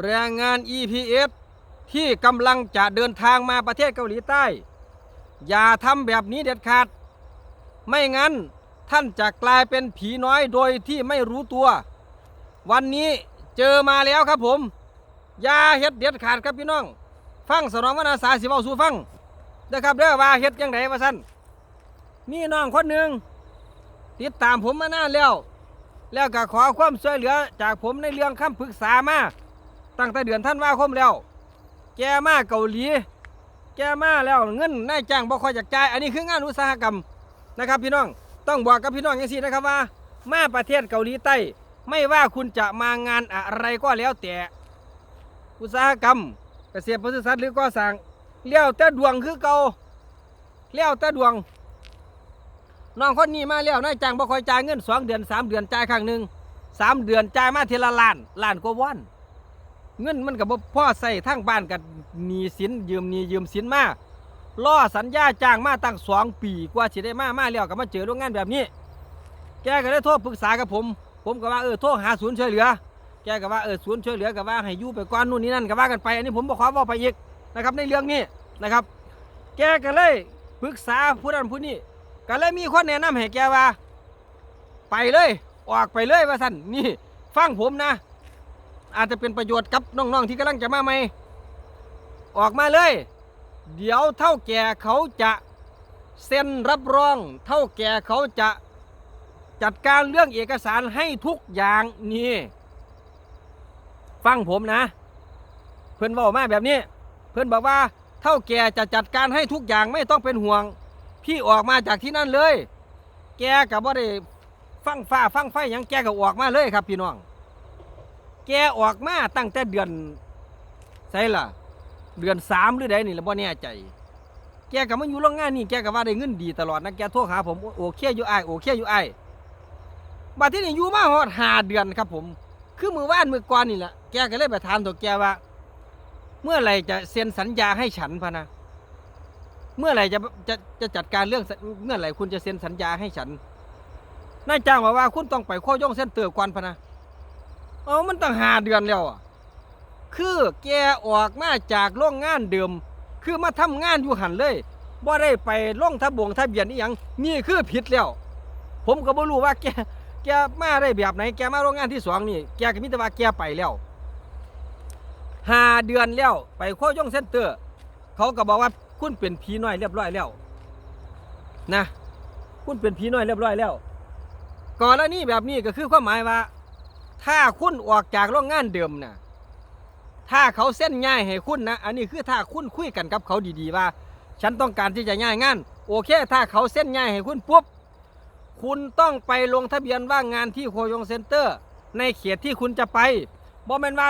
แรงงาน EPS ที่กำลังจะเดินทางมาประเทศเกาหลีใต้ อย่าทำแบบนี้เด็ดขาด ไม่งั้นท่านจะกลายเป็นผีน้อยโดยที่ไม่รู้ตัว วันนี้เจอมาแล้วครับผม อย่าเฮ็ดเด็ดขาดครับพี่น้อง ฟังสนองวนาสาสิเว้าสูฟังนะครับเด้อว่าเฮ็ดจังไดว่าซั่นมีน้องคนหนึ่งติดตามผมมานานแล้ว แล้วก็ขอความช่วยเหลือจากผมในเรื่องคำปรึกษามา ตั้งแต่เดือนท่านว่าคมแล้ว แกมาเกาหลี แกมาแล้วเงินนายจ้างบ่ค่อยอยากจ่ายอันนี้คืองานอุตสาหกรรมนะครับ พี่น้องต้องบอกกับพี่น้องอย่างนี้นะครับว่า มาประเทศเกาหลีใต้ ไม่ว่าคุณจะมางานอะไรก็แล้วแต่อุตสาหกรรมเกษตรปศุสัตว์หรือก่อสร้างเลี้ยวแต่ดวงคือเกาเลี้ยวแต่ดวงน้องคนนี้มาแล้วนายจ้างบ่ค่อยจ่ายเงินสองเดือนสามเดือนจ่ายครั้งหนึ่งสามเดือนจ่ายมาทีละล้านล้านกว่าวัน เงินมันกับพ่อใส่ทั้งบ้านกับหนีสินยืมหนียืมสินมาล่อสัญญาจ้างมาตั้งสองปีกว่าสิได้มามาแล้วก็มาเจอโรงงานแบบนี้ แกก็ได้โทรปรึกษากับผม ผมก็ว่าเออโทรหาศูนย์ช่วยเหลือ แกก็ว่าเออศูนย์ช่วยเหลือก็ว่าให้ยู่ไปก่อนนู่นนี่นั่นก็ว่ากันไป อันนี้ผมบอกขอว่าไปอีกนะครับในเรื่องนี้นะครับ แกก็เลยปรึกษาผู้นั้นผู้นี้ก็เลยมีคนแนะนำให้แกว่า ไปเลย ออกไปเลยว่าสั่นนี่ ฟังผมนะ อาจจะเป็นประโยชน์กับน้องๆที่กำลังจะมาใหม่ออกมาเลย เดี๋ยวเท่าแก่เขาจะเซ็นรับรอง เท่าแก่เขาจะจัดการเรื่องเอกสารให้ทุกอย่างนี่ฟังผมนะ เพื่อนบอกมาแบบนี้ เพื่อนบอกว่าเท่าแก่จะจัดการให้ทุกอย่างไม่ต้องเป็นห่วง พี่ออกมาจากที่นั่นเลย แกกับว่าได้ฟังฟ้าฟังไฟยังแกก็ออกมาเลยครับพี่น้อง แกออกมาตั้งแต่เดือนใช่ล่ะ เดือนสามหรือใดนี่ละบ่แน่ใจ แกกับมาอยู่โรงงานนี่แกกับว่าได้เงินดีตลอดนะแกโทรหาผมโอเคอยู่ไอโอเคอยู่ไอายบัดที่นี่อยู่มาฮอดห้าเดือนครับผม คือมือว่านมือก่อนนี่แหละแกก็เลยไปถามตัวแกว่า เมื่อไหร่จะเซ็นสัญญาให้ฉันพะนะเมื่อไหร่จะจะจะจัดการเรื่องเมื่อไหร่คุณจะเซ็นสัญญาให้ฉันนายจ้างบอกว่าคุณต้องไปข้อย่องเส้นเตือก่อนพะนะ เอามันตั้งหาเดือนแล้วอะคือแกออกมาจากโรงงานเดิม คือมาทำงานอยู่หันเลยบ่ได้ไปลงทะบวงทะเบียนนี่ยังนี่คือผิดแล้ว ผมก็บ่รู้ว่าแกแกมาได้แบบไหน แกมาโรงงานที่สองนี่ แกก็มิตรว่าแกไปแล้วหาเดือนแล้วไปข้อย่องเซ็นเตอร์ เขาก็บอกว่าคุณเป็นผีน้อยเรียบร้อยแล้ว นะ คุณเป็นผีน้อยเรียบร้อยแล้ว ก่อนแล้วนี่แบบนี้ก็คือความหมายว่า ถ้าคุณออกจากโรงงานเดิมนะถ้าเขาเส้นง่ายให้คุณนะ อันนี้คือถ้าคุณคุยกันกับเขาดีๆว่า ฉันต้องการที่จะง่ายงาน โอเค ถ้าเขาเส้นง่ายให้คุณปุ๊บ คุณต้องไปลงทะเบียนว่างงานที่โคยงเซ็นเตอร์ ในเขตที่คุณจะไปบ่แม่นว่า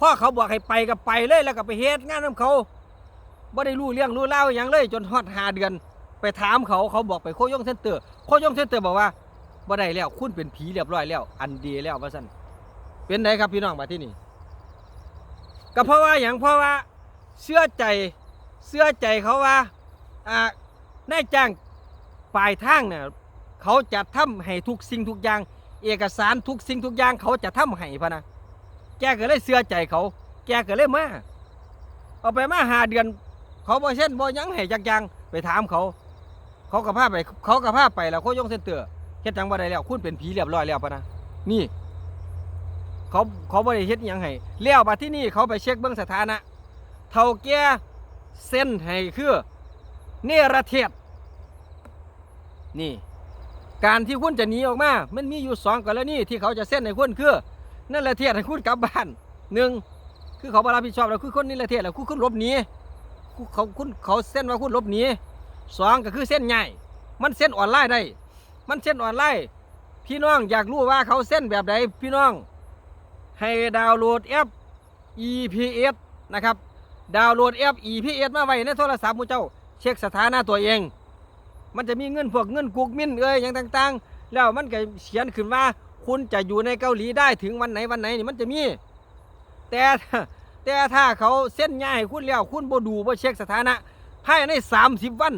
พ่อเขาบอกให้ไปก็ไปเลยแล้วก็ไปเฮ็ดงานนํเขาบ่ได้รู้เรื่องรู้เล่าวหยังเลย จนฮอดหาเดือน ไปถามเขาเขาบอกไปโคยงเซ็นเตอร์ โคยงเซ็นเตอร์บอกว่า บ่ได้แล้วคุณเป็นผีเรียบร้อยแล้ว อันดีแล้วว่าซั่นเป็นไดครับพี่น้องมาที่นี่ก็เพราะว่าหยังเพราะว่าเชื่อใจเชื่อใจเขาว่าอ่านายจ้างปลายทางเนี่ยเขาจะทำให้ทุกสิ่งทุกอย่าง เอกสารทุกสิ่งทุกอย่างเขาจะทำให้พะนะแกก็เลยเชื่อใจเขา แกก็เลยมาเอาไปมาหาเดือน เขาบ่เช่นบ่หยังให้จักยางไปถามเขา เขาก็พาไป เขาก็พาไปแล้วเขายงเส้นเตือ เฮ็ดจังบ่ได้แล้วคุณเป็นผีเรียบร้อยแล้วพะนะนี่ เขาเขาบ่ได้เฮ็ดหยังให้แล้วบัดที่นี่เขาไปเช็คเบิ่งสถานะ เท่าแก่เส้นให้คือเนรเทศนี่ การที่คุณจะหนีออกมา มันมีอยู่สองกรณีที่เขาจะเส้นให้คุณคือนั่นละเทียให้คุณกลับบ้านหนึ่งคือเขาบรับผิดชอบแล้วคือคนนี่ละเทียแล้วคุณคุณหลบหนีเขาคุณเขาเส้นว่าคุณหลบหนีสองก็คือเส้นใหญ่ มันเส้นออนไลน์ได้ มันเส้นออนไลน์พี่น้องอยากรู้ว่าเขาเส้นแบบใดพี่น้อง ให้ดาวน์โหลดแอป EPS นะครับ ดาวน์โหลดแอป EPS มาไว้ในโทรศัพท์มูเจ้า เช็คสถานะตัวเอง มันจะมีเงินพวกเงินกุกมินเอ้ยอย่างต่างๆ แล้วมันก็เขียนขึ้นว่า คุณจะอยู่ในเกาหลีได้ถึงวันไหนวันไหนนี่มันจะมี แต่แต่ถ้าเขาเส้นง่ายคุณแล้วคุณบ่ดูบ่เช็คสถานะภายใน 30 วัน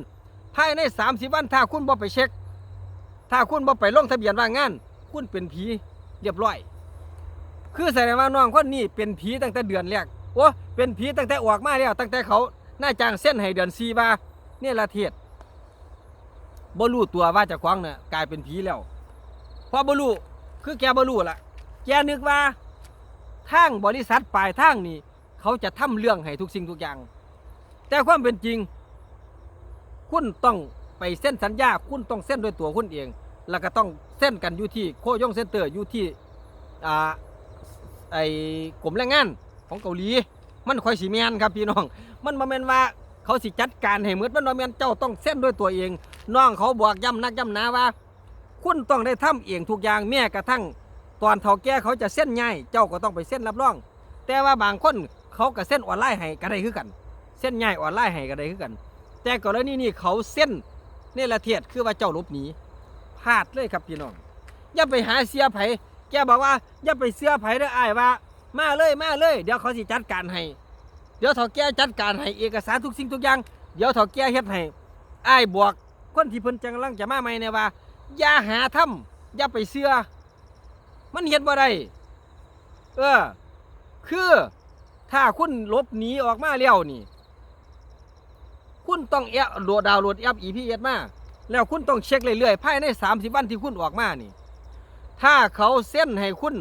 ภายใน 30 วันถ้าคุณบ่ไปเช็ค ถ้าคุณบ่ไปลงทะเบียนว่างงาน คุณเป็นผีเรียบร้อย คือแสดงว่าน้องคนนี้เป็นผีตั้งแต่เดือนแรกโอ้เป็นผีตั้งแต่ออกมาแล้ว ตั้งแต่เขาหน้าจ้างเส้นให้เดือนซีบาเนี่ยละเทศบ่รู้ตัวว่าจะคว้างเนี่ยกลายเป็นผีแล้วเพราะบ่รู้คือแกบ่รู้ละแกนึกว่าทางบริษัทปลายทางนี่เขาจะทำเรื่องให้ทุกสิ่งทุกอย่าง แต่ความเป็นจริง คุณต้องไปเส้นสัญญา คุณต้องเส้นด้วยตัวคุณเอง แล้วก็ต้องเส้นกันอยู่ที่โคยงเซ็นเตอร์อยู่ที่อ่าไอ้กรมแรงงานของเกาหลี มันคอยสีแมนครับพี่น้อง มันมาเมนว่าเขาสิจัดการให้หมืดมันมาเมนเจ้าต้องเส้นด้วยตัวเอง น้องเขาบอกย้ำนักย้ำหนาว่า คุณต้องได้ทำเองทุกอย่างแม้กระทั่ง ตอนเฒ่าแก่เขาจะเส้นง่ายเจ้าก็ต้องไปเส้นรับรอง แต่ว่าบางคนเขาก็เส้นออนไลน์ให้ก็ได้คือกัน เส้นง่ายออนไลน์ให้ก็ได้คือกัน แต่กรณีนี้เขาเส้นนี่ละเทียดคือว่าเจ้าลบหนี พลาดเลยครับพี่น้องอย่าไปหาเสียไผแกบอกว่าอย่าไปเสียไผเด้ออ้ายว่า มาเลยมาเลย เดี๋ยวเขาสิจัดการให้เดี๋ยวเฒ่าแก่จัดการให้เอกสารทุกสิ่งทุกอย่างเดี๋ยวเฒ่าแก่เฮ็ดให้อ้ายบอกคนที่เพิ่นจังกำลังจะมาใหม่เนี่ยว่า อย่าหาทำอย่าไปเชื่อมันเฮ็ดบ่ได้เออ คือถ้าคุณลบหนีออกมาแล้วนี่ คุณต้องแอปโหลดดาวน์โหลดแอป EPS มา แล้วคุณต้องเช็คเรื่อยๆภายใน 30 วันที่คุณออกมานี่ ถ้าเขาเส้นให้คุณ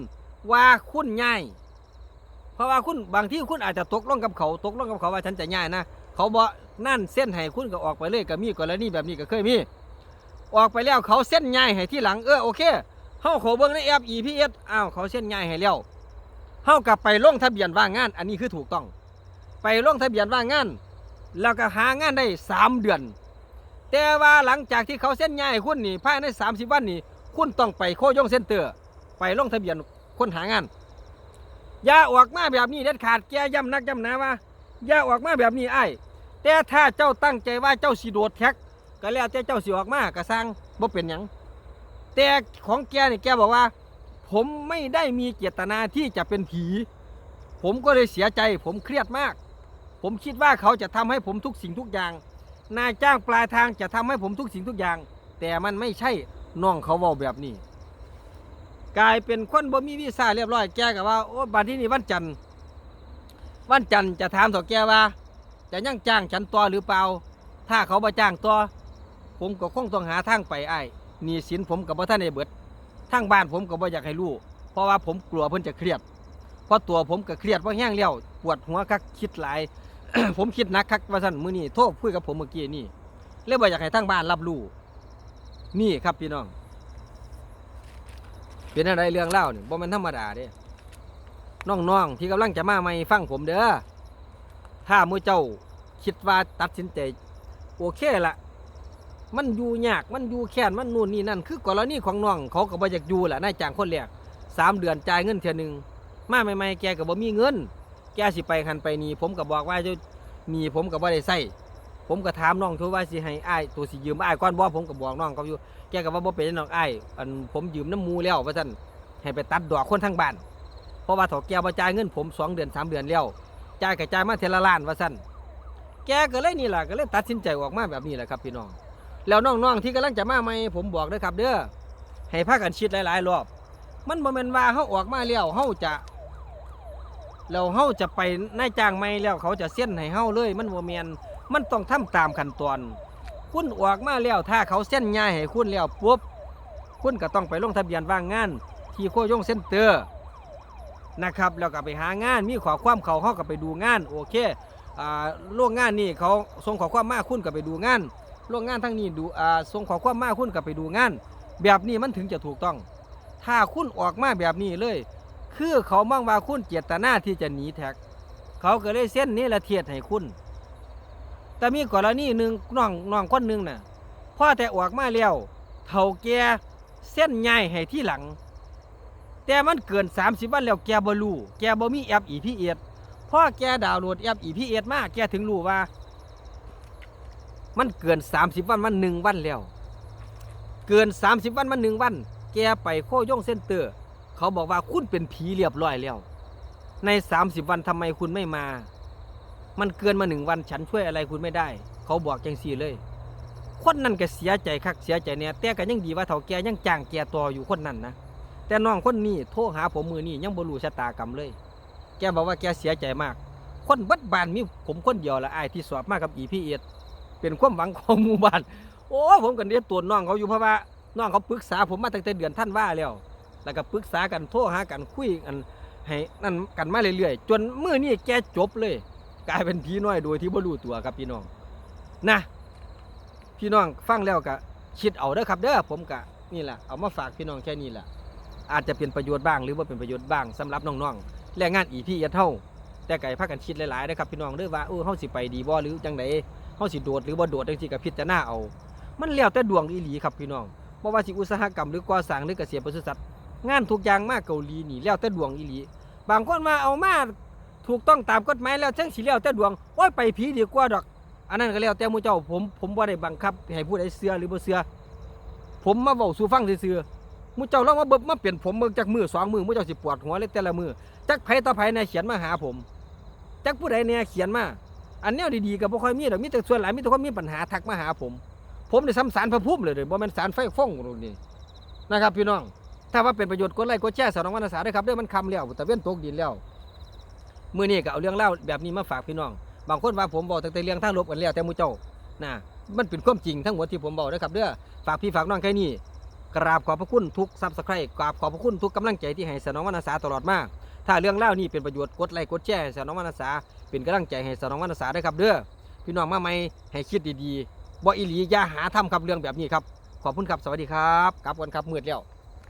ว่าคุณง่ายเพราะว่าคุณบางที่คุณอาจจะตกลงกับเขาตกลงกับเขาว่าฉันจะง่ายนะเขาบอกนั่นเส้นให้คุณก็ออกไปเลยก็มีกรณีแบบนี้ก็เคยมี ออกไปแล้วเขาเส้นง่ายให้ที่หลังเออโอเคเฮาขอเบิ่งในแอป EPS อ้าวเขาเส้นง่ายให้แล้วเฮากลับไปลงทะเบียนว่างงาน อันนี้คือถูกต้อง ไปลงทะเบียนว่างงาน แล้วก็หางานได้สามเดือน แต่ว่าหลังจากที่เขาเส้นให้คุณนี่ภายใน 30 วันนี่คุณต้องไปโคยงเซ็นเตอร์ ไปลงทะเบียนคนหางานอย่าออกมาแบบนี้เด็ดขาดแกย้ำนักย้ำหนาว่าอย่าออกมาแบบนี้ไอ้แต่ถ้าเจ้าตั้งใจว่าเจ้าสิโดดแท็กก็แล้วแต่เจ้าสิออกมากระสร้างบ่เป็นหยังแต่ของแกนี่แกบอกว่า ผมไม่ได้มีเจตนาที่จะเป็นผี ผมก็เลยเสียใจ ผมเครียดมาก ผมคิดว่าเขาจะทำให้ผมทุกสิ่งทุกอย่าง นายจ้างปลายทางจะทำให้ผมทุกสิ่งทุกอย่าง แต่มันไม่ใช่น้องเขาว้าแบบนี้ กลายเป็นคนบ่มีวีซ่าเรียบร้อยแกก็ว่าโอ้บัดที่นี่วันจันทร์วันจันทร์จะถามต่อแกว่า จะยังจ้างฉันต่อหรือเปล่า ถ้าเขาบ่จ้างต่อผมก็คงต้องหาทางไปไอ้หนี่สินผมกับบ่ท่านได้เบิดทางบ้านผมก็บ่อยากให้รู้เพราะว่าผมกลัวเพิ่นจะเครียดเพราะตัวผมก็เครียดเพราะแห้งแล้วปวดหัวคักคิดหลาย ผมคิดนักคักว่าซั่นมือนี้โทรคุยกับผมเมื่อกี้นี่เลยบ่าอยากให้ทางบ้านรับรู้นี่ครับพี่น้อง เป็นอะไรเรื่องเล่าเนี่ยบ่มันธรรมดาเด้น้องๆที่กำลังจะมาใหม่ฟังผมเด้อถ้ามือเจ้าคิดว่าตัดสินใจโอเคละมันอยู่ยากมันอยู่แค้นมันนู่นนี่นั่น คือกรณีของน้องเขาก็บ่อยากอยู่แหละนายจ้างคนแรกสามเดือนจ่ายเงินเทื่อหนึงมาใหม่ๆแกก็บ่มีเงิน แกสิไปหันไปนี่ผมก็บอกว่าจ้าหนี่ผมก็บ่ได้ใส่ผมก็ถามน้องทุว่าสิให้อ้ายตัวสิยืมอ้ายก่อนบ่ผมก็บอกน้องเขาอยู่แกก็ว่าบ่เป็นน้องอ้ายอันผมยืมน้ำมูแล้วว่าซั่นให้ไปตัดดอกคนทางบ้านเพราะว่าถอแกบ่จ่ายเงินผมสองเดือนสามเดือนแล้วจ่ายก็จ่ายมาเทละล้านว่าซั่นแกก็เลยนี่ล่ะก็เลยตัดสินใจออกมาแบบนี้แหละครับพี่น้อง แล้วน้องๆที่กำลังจะมาใหม่ผมบอกเด้อครับ เด้อให้พากันชิดหลายๆรอบ มันบ่แม่นว่าเฮาออกมาแล้วเฮาจะ แล้วเฮาจะไปนายจ้างใหม่แล้วเขาจะเส้นให้เฮาเลย มันบ่แมนมันต้องทำตามขั้นตอน คุณออกมาแล้วถ้าเขาเส้นง่ายให้คุณแล้วปุ๊บคุณก็ต้องไปลงทะเบียนว่างงาน ที่โคโยงเซ็นเตอร์นะครับแล้วก็ไปหางานมีขอความเขาเขาก็ไปดูงานโอเคอ่าโรงงานนี่เขาส่งขอความมาคุณก็ไปดูงานโรงงานทั้งนี้ดูอ่าส่งขอความมาคุณก็ไปดูงาน แบบนี้มันถึงจะถูกต้อง ถ้าคุณออกมาแบบนี้เลย คือเขามองว่าคุณเจตนาที่จะหนีแท็ก เขาก็เลยเส้นนี้ละเทียดให้คุณ แต่มีกรณีหนึ่งน้องน้องคนหนึ่งน่ะพ่อแต่ออกมาแล้วเท่าแกเส้นใหญ่ให้ที่หลัง แต่มันเกิน 30 วันแล้วแกบ่รู้แกบ่มีแอป EPS พ่อแกดาวน์โหลดแอป EPS มาแกถึงรู้ว่า มันเกิน 30 วันมันหนึ่งวันแล้ว เกิน 30 วันมันหนึ่งวัน แกไปโคย่งเซ็นเตอร์ เขาบอกว่าคุณเป็นผีเรียบร้อยแล้ว ใน 30 วันทำไมคุณไม่มา มันเกินมาหนึ่งวันฉันช่วยอะไรคุณไม่ได้ เขาบอกจังสี่เลย คนนั้นก็เสียใจคักเสียใจเนี่ยแต่ก็ยังดีว่าเฒ่าแกยังจ้างแกต่ออยู่คนนั้นนะแต่น้องคนนี้โทรหาผมมือนี้ยังบรูชะตากรรมเลย แกบอกว่าแกเสียใจมาก คนบัดบานมีผมคนเดียวละไอ้ายที่สอบมากับอีพี่เอเป็นความหวังของหมู่บ้านโอ้ผมกันเดียตัวน้องเขาอยู่เพราะว่าน้องเขาปรึกษาผมมาตั้งแต่เดือนท่านว่าแล้ว แล้วก็ปรึกษากันโทรหากันคุยกันให้นั่นกันมาเรื่อยๆจนมื้อนี้แกจบเลย กลายเป็นผีน้อยโดยที่บ่รู้ตัวครับพี่น้องนะ พี่น้องฟังแล้วก็คิดเอาเด้อครับเด้อผมก็นี่แหละเอามาฝากพี่น้องแค่นี้แหละอาจจะเป็นประโยชน์บ้างหรือว่าเป็นประโยชน์บ้างสำหรับน้องๆแรงงานอีพีเอเท่า แต่ไก่พากันคิดหลายๆนะครับพี่น้องเด้อว่าเออเฮาสิไปดีบ่หรือจังไดเฮาสิโดดหรือบ่โดดจังซี่ก็พิจารณาเอา มันแล้วแต่ดวงอีหลีครับพี่น้องบ่ว่าสิอุตสาหกรรมหรือก่อสร้างหรือเกษตรปศุสัตว์ งานทุกอย่างมาเกาหลีนี่แล้วแต่ดวงอีหลี บางคนมาเอามาถูกต้องตามกฎหมายแล้วจังสิแล้วแต่ดวงโอ้ยไปผีดีกว่าดอก อันนั้นก็แล้วแต่หมู่เจ้าผมผมบ่ได้บังคับให้ผู้ใดเชื่อหรือบ่เชื่อผมมาเว้าสู่ฟังซื่อๆหมู่เจ้าลองมาเบิ่มาเปลี่ยนผมเบิ่งจักมือสองมือหมู่เจ้าสิปวดหัวเลยแต่ละมือจักไผต่อไผเนี่ยเขียนมาหาผมจักผู้ใดเนี่ยเขียนมาอันแนวดีๆก็บ่ค่อยมีดอกมีแต่ส่วนหลายมีแต่คนมีปัญหาทักมาหาผม ผมได้ซ้ำสารพระภูมิเลยเด้อบ่แม่นสารไฟฟ้องนู่นนี่นะครับพี่น้อง ถ้าว่าเป็นประโยชน์กดไลค์กดแชร์สอนองวรรณสาด้วยครับเด้องมันคำแล้วแต่เว้นตกดินแล้วมือนี้ก็เอาเรื่องเล่าแบบนี้มาฝากพี่น้อง บางคนว่าผมบอกแต่เรื่องทางลบกันแล้วแต่มูเจ้านะมันเป็นความจริงทั้งหมดที่ผมบอกนะครับเด้อฝากพี่ฝากน้องแค่นี้กราบขอบพระคุณทุกซับสไครต์กราบขอบพระคุณทุกกำลังใจที่ให้สนองวรรณสาตลอดมาถ้าเรื่องเล่านี่เป็นประโยชน์กดไลค์กดแชร์สนองวรรณสาเป็นกำลังใจให้สนองวรรณสาด้วยครับเด้อพี่น้องมาใหม่ให้คิดดีๆบ่อีหลีอย่าหาทำครับเรื่องแบบนี้ครับ ขอบคุณครับสวัสดีครับกลับกันครับมืดแล้ว